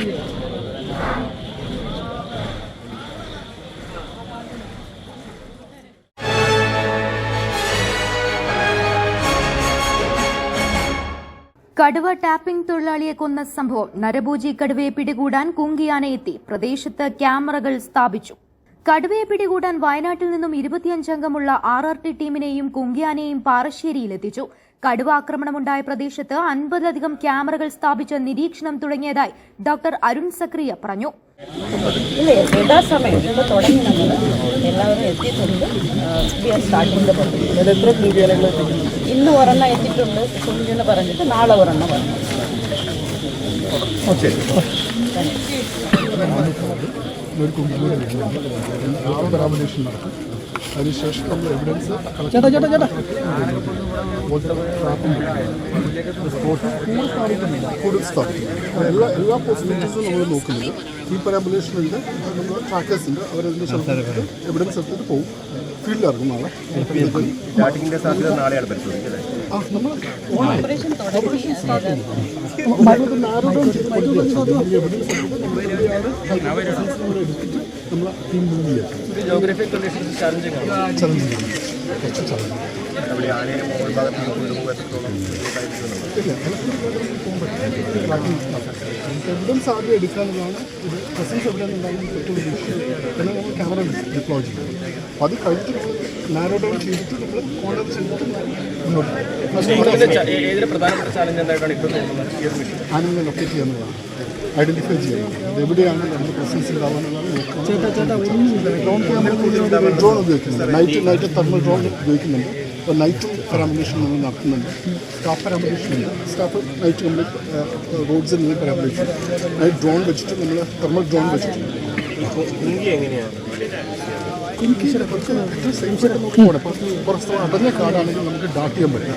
കടുവ ടാപ്പിംഗ് തൊഴിലാളിയെ കൊന്ന സംഭവം നരഭൂജി കടുവയെ പിടികൂടാൻ കുങ്കിയാനയെത്തി. പ്രദേശത്ത് ക്യാമറകൾ സ്ഥാപിച്ചു. കടുവയെ പിടികൂടാൻ വയനാട്ടിൽ നിന്നും ഇരുപത്തിയഞ്ചംഗമുള്ള ആർ ആർ ടി ടീമിനെയും കുങ്കിയാനെയും പാറശ്ശേരിയിലെത്തിച്ചു. കടുവ ആക്രമണമുണ്ടായ പ്രദേശത്ത് അൻപതിലധികം ക്യാമറകൾ സ്ഥാപിച്ച നിരീക്ഷണം തുടങ്ങിയതായി ഡോക്ടർ അരുൺ സക്രിയ പറഞ്ഞു. ഇല്ല യഥാസമയം ഇപ്പോൾ തുടങ്ങി നമ്മൾ എല്ലാവരും എത്തിയിട്ടുണ്ട്. പബ്ലിക് ഇന്ന് ഒരെണ്ണം എത്തിയിട്ടുണ്ട് കുഞ്ഞെന്ന് പറഞ്ഞിട്ട് നാളെ ഒരെണ്ണം പറഞ്ഞു ഒരു കുമ്പൂര് നാളെ നടക്കും അതിനുശേഷം നമ്മൾ എവിഡൻസ് കൂടുതൽ എല്ലാ എല്ലാ പോസിബിലിറ്റീസും നമ്മൾ നോക്കുന്നുണ്ട് ഈ പരാമർശമുണ്ട് നമ്മൾ ട്രാക്കേഴ്സ് ഉണ്ട് അവരതിന്റെ എവിഡൻസ് എടുത്തിട്ട് പോകും ഫീൽഡിൽ നാളെ സാധ്യത നാളെയാണ് പരിശോധിക്കുന്നത്. ജോഗ്രഫിക് കണ്ടീഷൻസ് ചാലഞ്ചിങ് ആണ് ചലഞ്ച് ചെയ്യും കുറച്ച് ചലഞ്ച് നമ്മുടെ ആനയുടെ മുകൾ ഭാഗത്ത് ഒരു എത്രത്തോളം എവിഡൻസ് ആദ്യം എടുക്കാനുള്ളതാണ് ഇത് പ്രസൻസ് എവിടെ നിന്നുണ്ടാകുന്ന ഏറ്റവും വലിയ ഇഷ്യൂ നമ്മൾ ക്യാമറ ഡിപ്ലോയ് ചെയ്യുന്നത് അത് കഴിഞ്ഞിട്ട് നാരോ ചെയ്തിട്ട് നമ്മൾ പോകും. ഏതൊരു പ്രധാനപ്പെട്ട ചാലഞ്ച് എന്തായിട്ടാണ് ഇപ്പോൾ ആനിമലിനെ ലൊക്കേറ്റ് ചെയ്യാന്നുള്ളതാണ് ഐഡന്റിഫൈ ചെയ്യുന്നത്. അത് എവിടെയാണ് നമ്മുടെ പ്രസൻസ് ഉണ്ടാവുന്നത് ഡ്രോൺ ഉപയോഗിക്കുന്നുണ്ട്. നൈറ്റ് നൈറ്റ് തെർമൽ ഡ്രോൺ ഉപയോഗിക്കുന്നുണ്ട്. അപ്പോൾ നൈറ്റും പരാമർശം നമ്മൾ നടത്തുന്നുണ്ട്. സ്റ്റാഫ് പരാമർശം ഉണ്ട്. സ്റ്റാഫ് നൈറ്റ് നമ്മൾ റോഡ്സിൽ നിന്ന് പരാമർശിക്കും നൈറ്റ് ഡ്രോൺ വെച്ചിട്ട് നമ്മൾ തെർമൽ ഡ്രോൺ കാർഡാണെങ്കിൽ നമുക്ക് ഡാക്ക് ചെയ്യാൻ പറ്റും.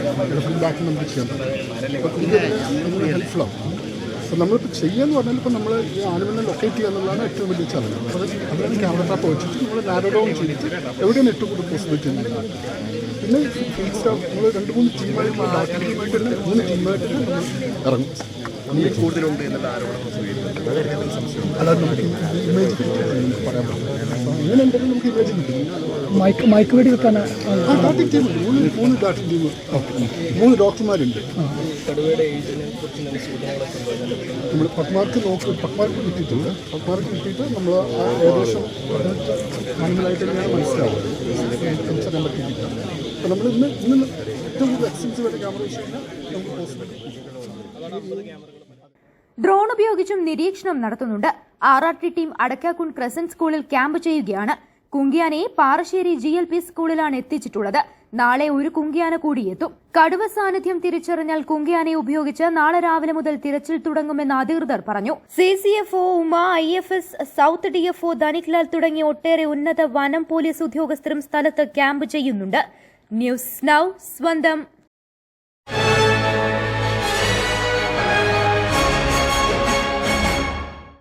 ഡാക്ക് നമുക്ക് ചെയ്യാൻ പറ്റും. ഹെൽപ്ഫുൾ അപ്പോൾ നമ്മളിപ്പോൾ ചെയ്യാന്ന് പറഞ്ഞാൽ ഇപ്പോൾ നമ്മൾ ഈ ആനിമലിനെ ലൊക്കേറ്റ് ചെയ്യുക എന്നുള്ളതാണ് ഏറ്റവും വലിയ ചലഞ്ച് അപ്പോൾ അത് അതിനാണ് ക്യാമറ ട്രാപ്പ് വെച്ചിട്ട് നമ്മൾ നാരോ ചെയ്തിട്ട് എവിടെയാണ് ഏറ്റവും കൂടുതൽ പോസിബിലിറ്റി എന്നുള്ളത് പിന്നെ നമ്മൾ രണ്ട് മൂന്ന് ടീമായിട്ട് ഡാറ്റ വേണ്ടി മൂന്ന് ടീമായിട്ട് ഇറങ്ങും. കൂടുതലുണ്ട് എന്നുള്ള ആരോപണം സ്വീകരിക്കുന്നുണ്ട് അതിൽ സംശയം അല്ലാതെ നമുക്ക് ഇമേജ് പറയാൻ പറ്റില്ല അപ്പോൾ ഇങ്ങനെ എന്തെങ്കിലും നമുക്ക് ഇമേജ് കിട്ടും മൈക്ക് മൈക്ക് വെടി വെക്കാൻ ആ. ഡാറ്റിംഗ് ടീം മൂന്ന് മൂന്ന് ഡാറ്റിംഗ് ടീം മൂന്ന് ഡോക്ടർമാരുണ്ട് നമ്മൾ പത്മാർക്ക് നോക്കി പത്മാർക്ക് കിട്ടിയിട്ടുണ്ട്. പത്മാർക്ക് കിട്ടിയിട്ട് നമ്മൾ ആ ഏകദേശം ആനിമലായിട്ട് തന്നെയാണ് മനസ്സിലാവുന്നത് അപ്പം നമ്മൾ ഇന്ന് ഇന്ന് ഏറ്റവും കൂടുതൽ എക്സ്പെൻസീവ് ആയിട്ട് ക്യാമറ വെച്ച് കഴിഞ്ഞാൽ നമുക്ക് പോസിബിലിറ്റി ഡ്രോൺ ഉപയോഗിച്ചും നിരീക്ഷണം നടത്തുന്നുണ്ട്. ആർ ആർ ടി ടീം അടക്കാക്കുൺ ക്രസന്റ് സ്കൂളിൽ ക്യാമ്പ് ചെയ്യുകയാണ്. കുങ്കിയാനയെ പാറശ്ശേരി ജി എൽ പി സ്കൂളിലാണ് എത്തിച്ചിട്ടുള്ളത്. നാളെ ഒരു കുങ്കിയാന കൂടിയെത്തും കടുവ സാന്നിധ്യം തിരിച്ചറിഞ്ഞാൽ കുങ്കിയാനയെ ഉപയോഗിച്ച് നാളെ രാവിലെ മുതൽ തിരച്ചിൽ തുടങ്ങുമെന്ന് അധികൃതർ പറഞ്ഞു. C C F O Uma I F S south D F O Dhaniklal തുടങ്ങിയ ഒട്ടേറെ ഉന്നത വനം പോലീസ് ഉദ്യോഗസ്ഥരും സ്ഥലത്ത് ക്യാമ്പ് ചെയ്യുന്നുണ്ട്. ന്യൂസ് നൌ സ്വന്തം